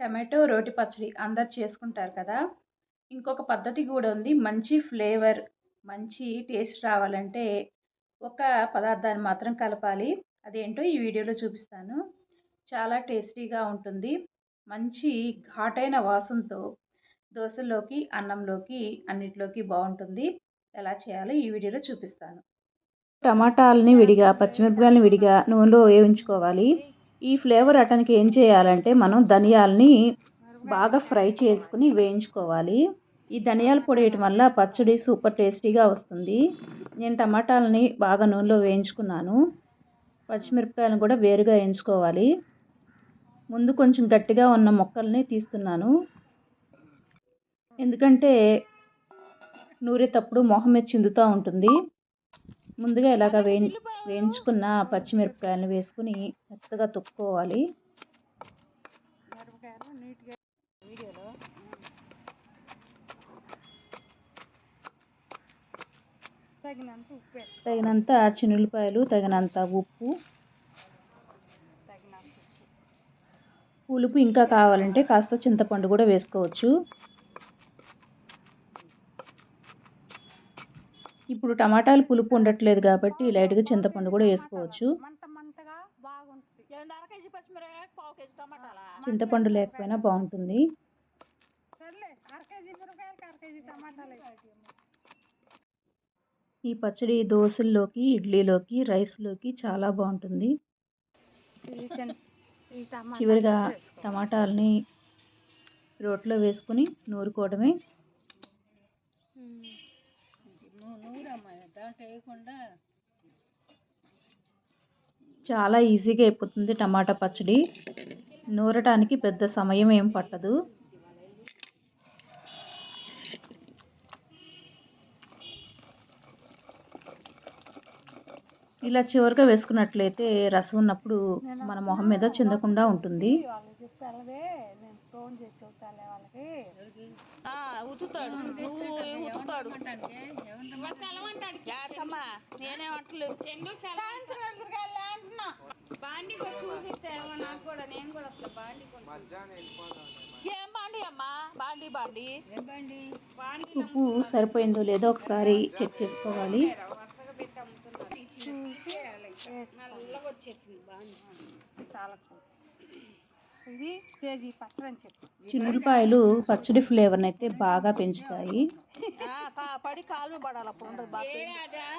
Tomato రోటి పచ్చడి అందరు చేసుకుంటారు కదా. ఇంకొక పద్ధతి కూడా ఉంది. మంచి ఫ్లేవర్ మంచి టేస్ట్ రావాలంటే ఒక పదార్థాన్ని మాత్రం కలపాలి. అదేంటో ఈ వీడియోలో చూపిస్తాను. చాలా టేస్టీగా ఉంటుంది. మంచి ఘాటైన వాసనతో దోశలోకి అన్నంలోకి అన్నిటిలోకి బాగుంటుంది. ఎలా చేయాలో ఈ వీడియోలో చూపిస్తాను. టమాటాలని విడిగా పచ్చిమిరపకాయలని విడిగా నూనెలో వేయించుకోవాలి. ఈ ఫ్లేవర్ అటానికి ఏం చేయాలంటే మనం ధనియాలని బాగా ఫ్రై చేసుకుని వేయించుకోవాలి. ఈ ధనియాల పొడి వేయటం వల్ల పచ్చడి సూపర్ టేస్టీగా వస్తుంది. నేను టమాటాలని బాగా నూనెలో వేయించుకున్నాను. పచ్చిమిరపకాయలను కూడా వేరుగా వేయించుకోవాలి. ముందు కొంచెం గట్టిగా ఉన్న మొక్కల్ని తీస్తున్నాను. ఎందుకంటే నూరేటప్పుడు మొహం మీద చిందుతూ ఉంటుంది. ముందుగా ఇలాగ వేయి వేయించుకున్న పచ్చిమిరపకాయలను వేసుకుని మెత్తగా తొక్కుకోవాలి. తగినంత చిన్నులపాయలు తగినంత ఉప్పు. పులుపు ఇంకా కావాలంటే కాస్త చింతపండు కూడా వేసుకోవచ్చు. ఇప్పుడు టమాటాలు పులుపు ఉండట్లేదు కాబట్టి లైట్గా చింతపండు కూడా వేసుకోవచ్చు. చింతపండు లేకపోయినా బాగుంటుంది. ఈ పచ్చడి దోశల్లోకి ఇడ్లీలోకి రైస్లోకి చాలా బాగుంటుంది. చివరిగా. టమాటాలని రోట్లో వేసుకుని నూరుకోవడమే. చాలా ఈజీగా అయిపోతుంది టమాటా పచ్చడి. నూరటానికి పెద్ద సమయం ఏం పట్టదు. ఇలా చివరిగా వేసుకున్నట్లయితే రసం ఉన్నప్పుడు మన మొహం మీద చిందకుండా ఉంటుంది. వాళ్ళకి. ఉతుకుతాడు యాకమ్మా నేనేమంటలేదు సాయంత్రం అంటున్నా? బాండి చూపిస్తాను నాకు కూడా నేను కూడా వస్తా బాండి ఏం బాండి అమ్మా? బాండి బాండి. ఏం బాండి? బాండి ఉప్పు సరిపోయిందో లేదో ఒకసారి చెక్ చేసుకోవాలి. ఇది కేజీ పచ్చడి అని చెప్పు. చిన్నులపాయలు పచ్చడి ఫ్లేవర్ని అయితే బాగా పెంచుతాయి. పడి కాలు పడాలి అప్పుడు ఉండదు బాగా